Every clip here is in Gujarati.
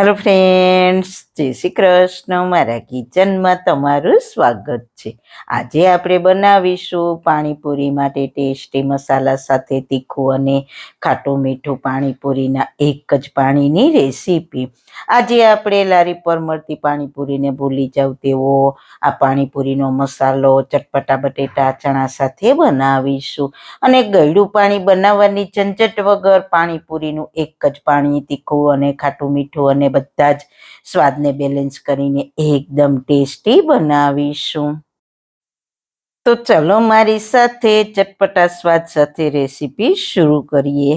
হ্যালো ফ্রেন্ড જય શ્રી કૃષ્ણ. મારા કિચનમાં તમારું સ્વાગત છે. આજે આપણે બનાવીશું પાણીપુરી માટે ટેસ્ટી મસાલા સાથે તીખું અને ખાટું મીઠું પાણીપુરીના એક જ પાણીની રેસીપી. આજે આપણે લારી પર મળતી પાણીપુરીને ભૂલી જાવ તેવો આ પાણીપુરીનો મસાલો, ચટપટા, બટેટા, ચણા સાથે બનાવીશું. અને ગળ્યું પાણી બનાવવાની ઝંઝટ વગર પાણીપુરીનું એક જ પાણી તીખું અને ખાટું મીઠું અને બધા જ સ્વાદને બેલેન્સ કરીને એકદમ ટેસ્ટી બનાવીશું. તો ચલો મારી સાથે ચટપટા સ્વાદ સાથે રેસીપી શરૂ કરીએ.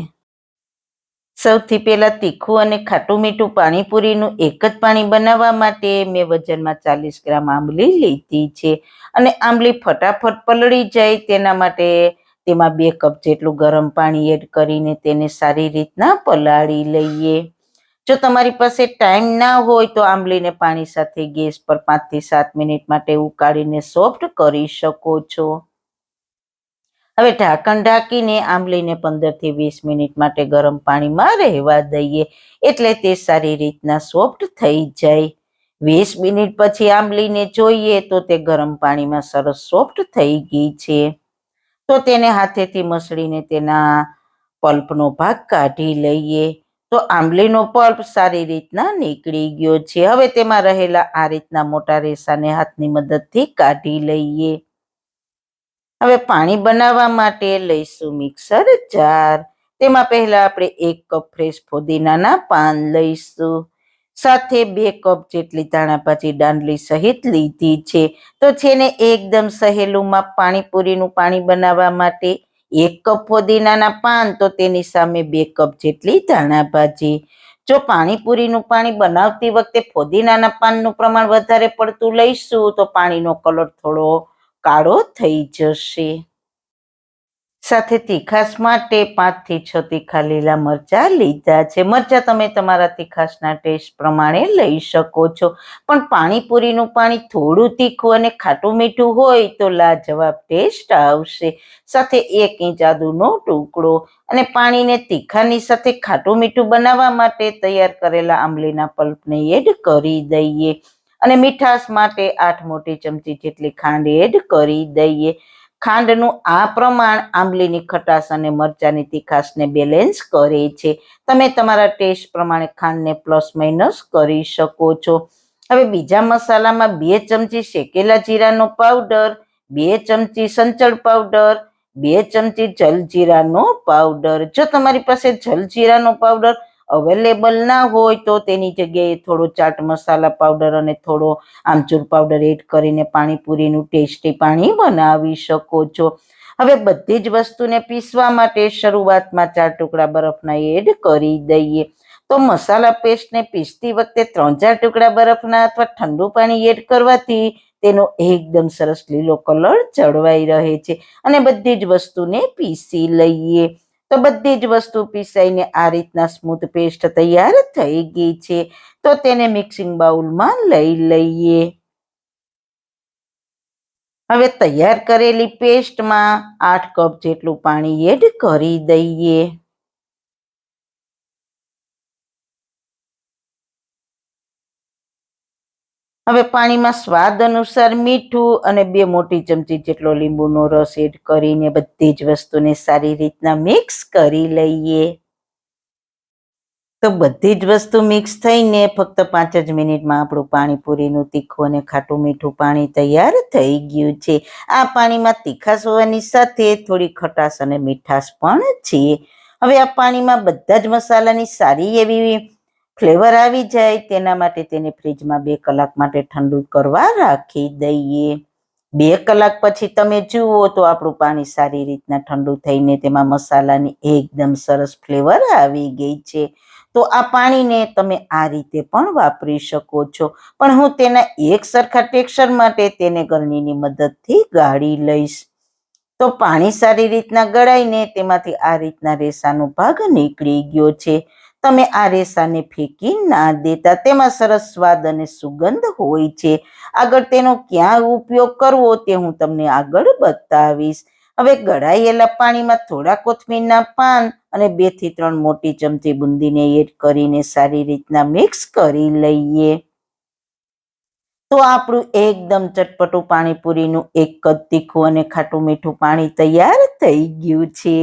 સૌથી પહેલા તીખું અને ખાટું મીઠું પાણીપુરીનું એક જ પાણી બનાવવા માટે મેં વજનમાં ચાલીસ ગ્રામ આંબલી લીધી છે અને આંબલી ફટાફટ પલળી જાય તેના માટે તેમાં બે કપ જેટલું ગરમ પાણી એડ કરીને તેને સારી રીતના પલાળી લઈએ. જો તમારી પાસે ટાઈમ ના હોય તો આંબલીને પાણી સાથે ગેસ પર પાંચથી સાત મિનિટ માટે ઉકાળીને સોફ્ટ કરી શકો છો. હવે ઢાંકણ ઢાંકીને આંબલીને પંદરથી વીસ મિનિટ માટે ગરમ પાણીમાં રહેવા દઈએ, એટલે તે સારી રીતના સોફ્ટ થઈ જાય. વીસ મિનિટ પછી આંબલીને જોઈએ તો તે ગરમ પાણીમાં સરસ સોફ્ટ થઈ ગઈ છે. તો તેને હાથેથી મસળીને તેના પલ્પનો ભાગ કાઢી લઈએ. તો આંબલીનો પલ્પ સારી રીતના નીકળી ગયો છે. હવે તેમાં રહેલા આ રીતના મોટા રેસાને હાથની મદદથી કાઢી લઈએ. હવે પાણી બનાવવા માટે લઈશું મિક્સર જાર. તેમાં પહેલા આપણે એક કપ ફ્રેશ ફુદીનાના પાન લઈશું. સાથે બે કપ જેટલી ધાણાભાજી દાંડલી સહિત લીધી છે. તો છે ને એકદમ સહેલુંમાં પાણીપુરીનું પાણી બનાવવા માટે એક કપ ફોદીનાના પાન તો તેની સામે બે કપ જેટલી ધાણા ભાજી. જો પાણીપુરીનું પાણી બનાવતી વખતે ફોદીનાના પાનનું પ્રમાણ વધારે પડતું લઈશું, તો પાણીનો કલર થોડો કાળો થઈ જશે. સાથે તીખાસ માટે પાંચથી છ તીખા લીલા મરચાં લીધા છે. મરચાં તમે તમારા તીખાસના ટેસ્ટ પ્રમાણે લઈ શકો છો. પણ પાણીપુરીનું પાણી થોડું તીખું અને ખાટું મીઠું હોય તો લાજવાબ ટેસ્ટ આવશે. સાથે એક ઇંચ આદુનો ટુકડો અને પાણીને તીખાની સાથે ખાટું મીઠું બનાવવા માટે તૈયાર કરેલા આંબલીના પલ્પને એડ કરી દઈએ. અને મીઠાશ માટે આઠ મોટી ચમચી જેટલી ખાંડ એડ કરી દઈએ. ખાંડનું આ પ્રમાણ આંબલીની ખટાશ અને મરચાની તીખાશને બેલેન્સ કરે છે. તમે તમારા ટેસ્ટ પ્રમાણે ખાંડને પ્લસ માઇનસ કરી શકો છો. હવે બીજા મસાલામાં બે ચમચી શેકેલા જીરાનો પાવડર બે ચમચી સંચળ પાવડર બે ચમચી જલજીરાનો પાવડર જો તમારી પાસે જલજીરાનો પાવડર અવેલેબલ ના હોય તો તેની જગ્યાએ થોડો ચાટ મસાલા પાવડર અને થોડો આમચૂર પાવડર એડ કરીને પાણીપુરીનું ટેસ્ટી પાણી બનાવી શકો છો. હવે બધી જ વસ્તુને પીસવા માટે શરૂઆતમાં ચાર ટુકડા બરફના એડ કરી દઈએ. તો મસાલા પેસ્ટને પીસતી વખતે ત્રણ ચાર ટુકડા બરફના અથવા ઠંડુ પાણી એડ કરવાથી તેનો એકદમ સરસ લીલો કલર જળવાઈ રહે છે. અને બધી જ વસ્તુને પીસી લઈએ. તો બધી જ વસ્તુ પીસાઈને આ રીતના સ્મૂથ પેસ્ટ તૈયાર થઈ ગઈ છે. તો તેને મિક્સિંગ બાઉલમાં લઈ લઈએ. હવે તૈયાર કરેલી પેસ્ટમાં આઠ કપ જેટલું પાણી એડ કરી દઈએ. હવે પાણીમાં સ્વાદ અનુસાર મીઠું અને બે મોટી ચમચી જેટલો લીંબુનો રસ એડ કરીને બધી જ વસ્તુને સારી રીતના મિક્સ કરી લઈએ. તો બધી જ વસ્તુ મિક્સ થઈને ફક્ત પાંચ જ મિનિટમાં આપણું પાણીપુરીનું તીખું અને ખાટું મીઠું પાણી તૈયાર થઈ ગયું છે. આ પાણીમાં તીખાશ હોવાની સાથે થોડી ખટાશ અને મીઠાશ પણ છે. હવે આ પાણીમાં બધા જ મસાલાની સારી એવી ફ્લેવર આવી જાય તેના માટે તેને ફ્રીજમાં બે કલાક માટે ઠંડુ કરવા રાખી દઈએ. બે કલાક પછી તમે જુઓ તો આપણું પાણી સારી રીતના ઠંડુ થઈને તેમાં મસાલાની એકદમ સરસ ફ્લેવર આવી ગઈ છે. તો આ પાણીને તમે આ રીતે પણ વાપરી શકો છો. પણ હું તેના એક સરખા ટેક્સચર માટે તેને ગરણીની મદદથી ગાળી લઈશ. તો પાણી સારી રીતના ગળાઈને તેમાંથી આ રીતના રેસાનો ભાગ નીકળી ગયો છે. તમે આ રેસાને ફેંકી ના દેતા. તેમાં સરસ સ્વાદ અને સુગંધ હોય છે. આગળ તેનો ક્યાં ઉપયોગ કરવો તે હું તમને આગળ બતાવીશ. હવે ગળાયેલા પાણીમાં થોડા કોથમીરના પાન અને બેથી ત્રણ મોટી ચમચી બુંદીને એડ કરીને સારી રીતના મિક્સ કરી લઈએ. તો આપણું એકદમ ચટપટું પાણીપુરીનું એક જ તીખું અને ખાટું મીઠું પાણી તૈયાર થઈ ગયું છે.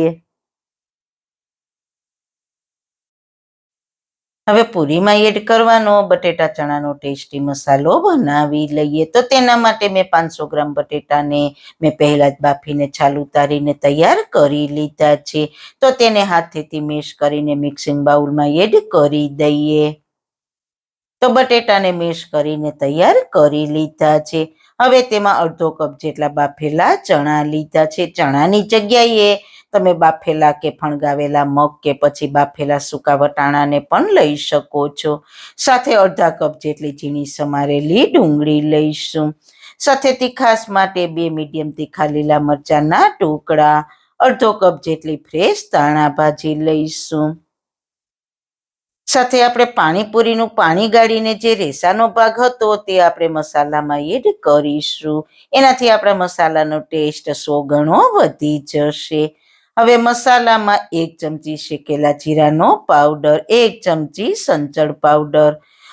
હવે પૂરીમાં એડ કરવાનો, બટેટા ચણાનો ટેસ્ટી મસાલો બનાવી લઈએ. તો તેના માટે મેં પાંચસો ગ્રામ બટેટાને મેં પહેલાં જ બાફીને છાલ ઉતારીને તૈયાર કરી લીધા છે. તો તેને હાથેથી મેશ કરીને મિક્સિંગ બાઉલમાં એડ કરી દઈએ. તો બટેટાને મેશ કરીને તૈયાર કરી લીધા છે. હવે તેમાં અડધો કપ જેટલા બાફેલા ચણા લીધા છે. ચણાની જગ્યાએ તમે બાફેલા કે ફણગાવેલા મગ કે પછી બાફેલા સૂકા વટાણાને પણ લઈ શકો છો. સાથે અડધા કપ જેટલી ઝીણી સમારેલી ડુંગળી લઈશું. સાથે તીખાસ માટે બે મીડિયમ તીખા લીલા મરચાંના ટુકડા, અડધો કપ જેટલી ફ્રેશ ધાણા ભાજી લઈશું. સાથે આપણે પાણીપુરીનું પાણી ગાળીને જે રેસાનો ભાગ હતો તે આપણે મસાલામાં એડ કરીશું. એનાથી આપણા મસાલાનો ટેસ્ટ સો ગણો વધી જશે. હવે મસાલામાં એક ચમચી શેકેલા જીરાનો પાવડર, એક ચમચી સંચળ પાવડર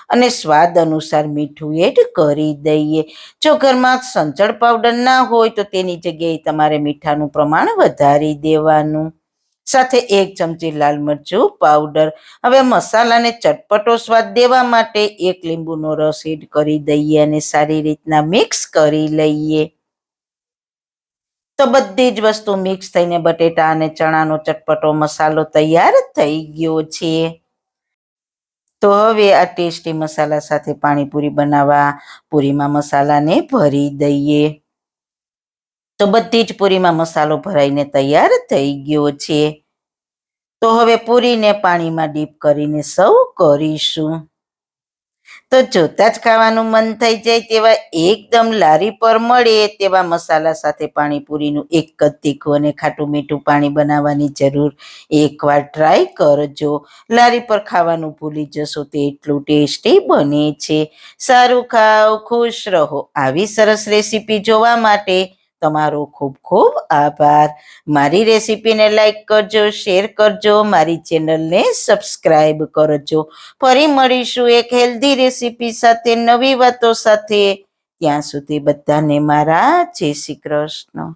અને સ્વાદ અનુસાર મીઠું એડ કરી દઈએ. જો ઘરમાં સંચળ પાવડર ના હોય તો તેની જગ્યાએ તમારે મીઠાનું પ્રમાણ વધારી દેવાનું. સાથે એક ચમચી લાલ મરચું પાવડર. હવે મસાલાને ચટપટો સ્વાદ દેવા માટે એક લીંબુનો રસ એડ કરી દઈએ અને સારી રીતના મિક્સ કરી લઈએ. તો બધી જ વસ્તુ મિક્સ થઈને બટેટા અને ચણાનો ચટપટો મસાલો તૈયાર થઈ ગયો છે. તો હવે આ ટેસ્ટી મસાલા સાથે પાણીપુરી બનાવવા, પૂરીમાં મસાલાને ભરી દઈએ. તો બધી જ પૂરીમાં મસાલો ભરાઈને તૈયાર થઈ ગયો છે. તો હવે પૂરીને પાણીમાં ડીપ કરીને સર્વ કરીશું. તો જોતા જ ખાવાનું મન થઈ જાય તેવા એકદમ લારી પર મળે તેવા મસાલા સાથે પાણીપુરીનું એક જ તીખું અને ખાટું મીઠું પાણી બનાવવાની જરૂર. એકવાર ટ્રાય કરજો. લારી પર ખાવાનું ભૂલી જશો તે એટલું ટેસ્ટી બને છે. સારું ખાઓ, ખુશ રહો. આવી સરસ રેસીપી જોવા માટે તમારો ખૂબ ખૂબ આભાર. મારી રેસીપીને લાઈક કરજો, શેર કરજો, મારી ચેનલને સબસ્ક્રાઈબ કરજો. ફરી મળીશું એક હેલ્ધી રેસીપી સાથે, નવી વાતો સાથે. ત્યાં સુધી બધાને મારા જય શ્રી કૃષ્ણ.